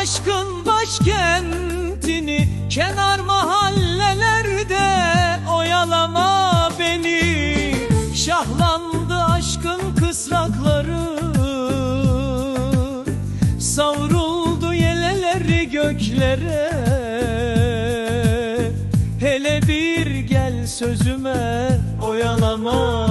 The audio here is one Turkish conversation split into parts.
Aşkın başkentini kenar mahallelerde oyalama beni. Şahlandı aşkın kısrakları Savruldu yeleleri göklere. Hele bir gel sözüme oyalama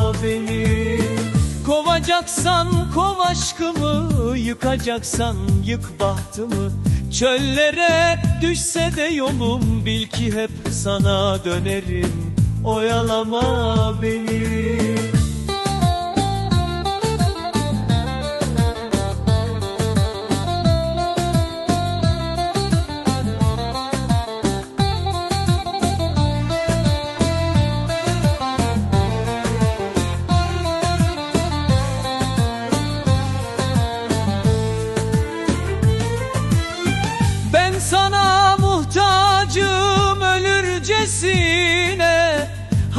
Kovacaksan kov aşkımı Yıkacaksan yık bahtımı. Çöllere düşse de yolum Bil ki hep sana dönerim. Oyalama beni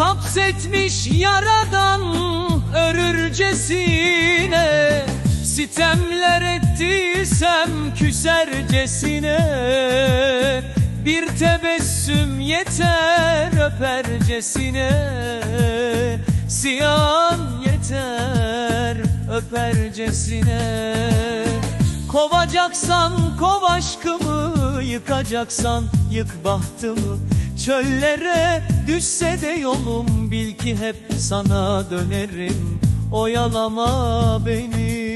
Hapsetmiş yaradan örürcesine Sitemler ettiysem küsercesine. Bir tebessüm yeter öpercesine Siyan yeter öpercesine. Kovacaksan kov aşkımı Yıkacaksan yık bahtımı Çöllere düşse de yolum Bil ki hep sana dönerim. Oyalama beni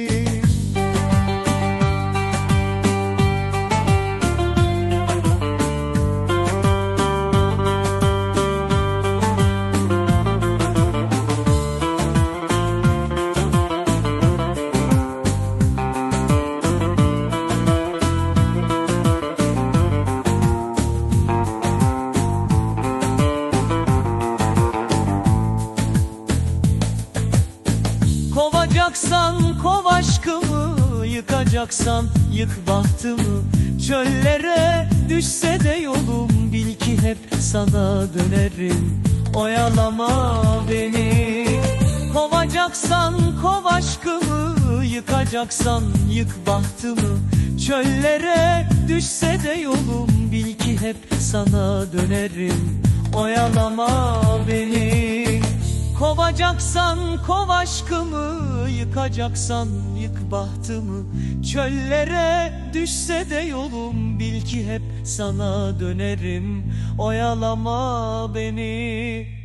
Kovacaksan kov aşkımı Yıkacaksan yık bahtımı. Çöllere düşse de yolum Bil ki hep sana dönerim. Oyalama beni. Kovacaksan kov aşkımı Yıkacaksan yık bahtımı. Çöllere düşse de yolum Bil ki hep sana dönerim. Oyalama beni. Kovacaksan kov aşkımı Yıkacaksan yık bahtımı. Çöllere düşse de yolum Bil ki hep sana dönerim. Oyalama beni